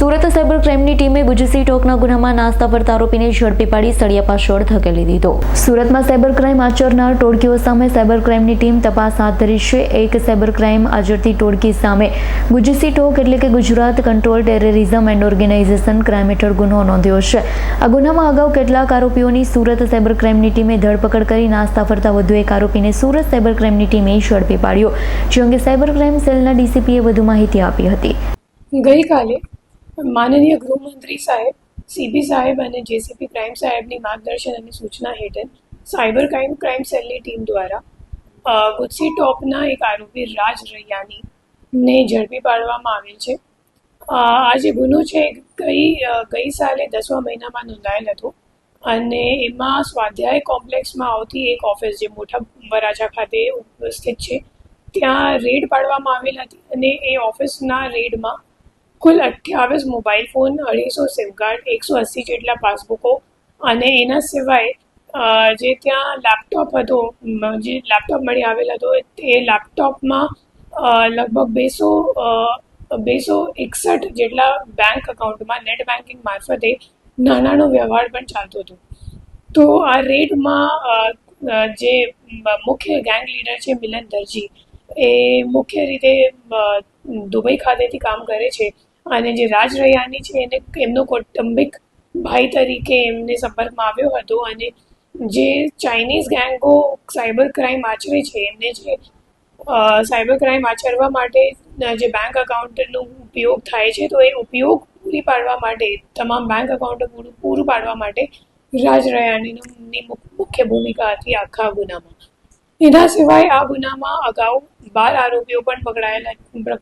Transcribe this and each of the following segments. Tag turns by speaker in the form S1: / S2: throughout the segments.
S1: Surat cyber ક્રાઇમની ટીમે ગુજસી ટોકના ગુનામાં નાસ્તા ફરતા આરોપીને ઝડપી પાડી સળિયા પાછળ ધકેલી દીધો. સુરતમાં સાયબર ક્રાઇમ આચરનાર ટોળકીઓ સામે સાયબર ક્રાઇમની ટીમ તપાસ હાથ ધરી છે. એક સાયબર ક્રાઇમ આચરતી ટોળકી સામે ગુજસી ટોક એટલે કે Gujarat control terrorism and organization crime હેઠળ ગુનો નોંધ્યો છે. આ ગુનામાં અગાઉ કેટલાક આરોપીઓની સુરત સાયબર ક્રાઇમની ટીમે ધરપકડ કરી નાસ્તા ફરતા વધુ એક આરોપીને સુરત સાયબર ક્રાઇમની ટીમે ઝડપી પાડ્યો, જે અંગે સાયબર ક્રાઇમ સેલના ડીસીપીએ વધુ માહિતી આપી હતી.
S2: ગઈકાલે માનનીય ગૃહમંત્રી સાહેબ, સીબી સાહેબ અને જેસીપી ક્રાઇમ સાહેબની માર્ગદર્શન અને સૂચના હેઠળ સાયબર ક્રાઇમ ક્રાઇમ સેલની ટીમ દ્વારા ગુજસી ટોપના એક આરોપી રાજ રૈયાનીને ઝડપી પાડવામાં આવેલ છે. આ જે ગુનો છે ગઈ ગઈ સાલે દસમા મહિનામાં નોંધાયેલ હતો અને એમાં સ્વાધ્યાય કોમ્પ્લેક્સમાં આવતી એક ઓફિસ જે મોટા વરાછા ખાતે સ્થિત છે, ત્યાં રેડ પાડવામાં આવેલ હતી અને એ ઓફિસના રેડમાં કુલ અઠ્યાવીસ મોબાઈલ ફોન, અઢીસો સિમ કાર્ડ, એકસો અસી જેટલા પાસબુકો અને એના સિવાય જે ત્યાં લેપટોપ હતો જે લેપટોપ મળી આવેલ હતો, એ લેપટોપમાં લગભગ બેસો બેસો એકસઠ જેટલા બેંક અકાઉન્ટમાં નેટ બેન્કિંગ મારફતે નાનાનો વ્યવહાર પણ ચાલતો હતો. તો આ રેડમાં જે મુખ્ય ગેંગ લીડર છે મિલન દરજી, એ મુખ્ય રીતે દુબઈ ખાતેથી કામ કરે છે. અને જે રાજ રૈયાની છે, એને એમનો કૌટુંબિક ભાઈ તરીકે એમને સંપર્કમાં આવ્યો હતો અને જે ચાઇનીઝ ગેંગો સાયબર ક્રાઇમ આચરે છે, એમને જે સાયબર ક્રાઇમ આચરવા માટે જે બેંક અકાઉન્ટનો ઉપયોગ થાય છે, તો એ ઉપયોગ પૂરી પાડવા માટે, તમામ બેંક અકાઉન્ટો પૂરું પાડવા માટે રાજ રૈયાણીની મુખ્ય ભૂમિકા હતી આખા ગુનામાં. એના સિવાય આ ગુનામાં અગાઉ બાર આરોપીઓ પણ પકડાયેલા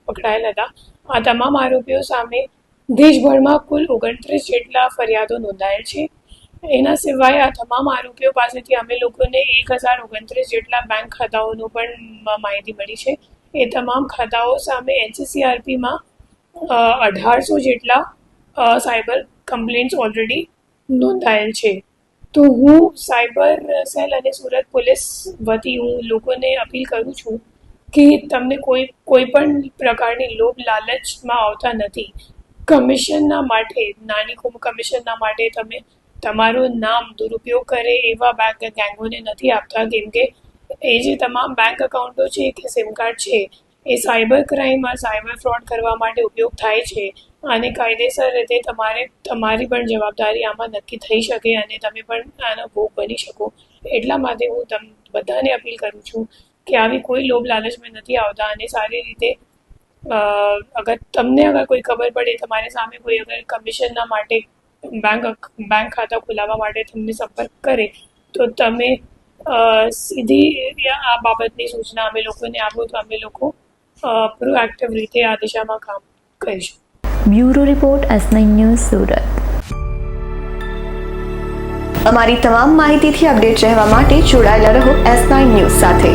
S2: પકડાયેલા હતા. આ તમામ આરોપીઓ સામે દેશભરમાં કુલ ઓગણત્રીસ જેટલા ફરિયાદો નોંધાયેલ છે. એના સિવાય આ તમામ આરોપીઓ પાસેથી અમે લોકોને એક હજાર ઓગણત્રીસ જેટલા બેંક ખાતાઓનું પણ માહિતી મળી છે. એ તમામ ખાતાઓ સામે એનસીસીઆરપીમાં અઢારસો જેટલા સાયબર કમ્પ્લેન્ટ્સ ઓલરેડી નોંધાયેલ છે. તો હું સાયબર સેલ અને સુરત પોલીસ વતી હું લોકોને અપીલ કરું છું કે તમને કોઈ કોઈ પણ પ્રકારની લોભ લાલચમાં આવતા નથી. કમિશનના માટે, નાની કમિશનના માટે તમે તમારું નામ દુરુપયોગ કરે એવા બેંક ગેંગોને નથી આપતા. કેમ કે એ જે તમામ બેંક અકાઉન્ટો છે, કે સિમ કાર્ડ છે, એ સાયબર ક્રાઇમમાં સાયબર ફ્રોડ કરવા માટે ઉપયોગ થાય છે. અને કાયદેસર રીતે તમારે, તમારી પણ જવાબદારી આમાં નક્કી થઈ શકે અને તમે પણ આનો ભોગ બની શકો. એટલા માટે હું તમ બધાને અપીલ કરું છું કે આવી કોઈ લોભ લાલચમાં નથી આવતા અને સારી રીતે અગર તમને અગર કોઈ ખબર પડે, તમારી સામે કોઈ અગર કમિશનના માટે બેંક બેંક ખાતા ખોલાવવા માટે તમને સંપર્ક કરે, તો તમે સીધી આ બાબતની સૂચના અમે લોકોને આપો, તો અમે લોકો પ્રોએક્ટિવ રીતે આ દિશામાં કામ કરીશું.
S1: Bureau report S news Surat.
S3: અમારી તમામ માહિતીથી અપડેટ રહેવા માટે જોડાયેલા રહો એસ ન્યૂઝ સાથે.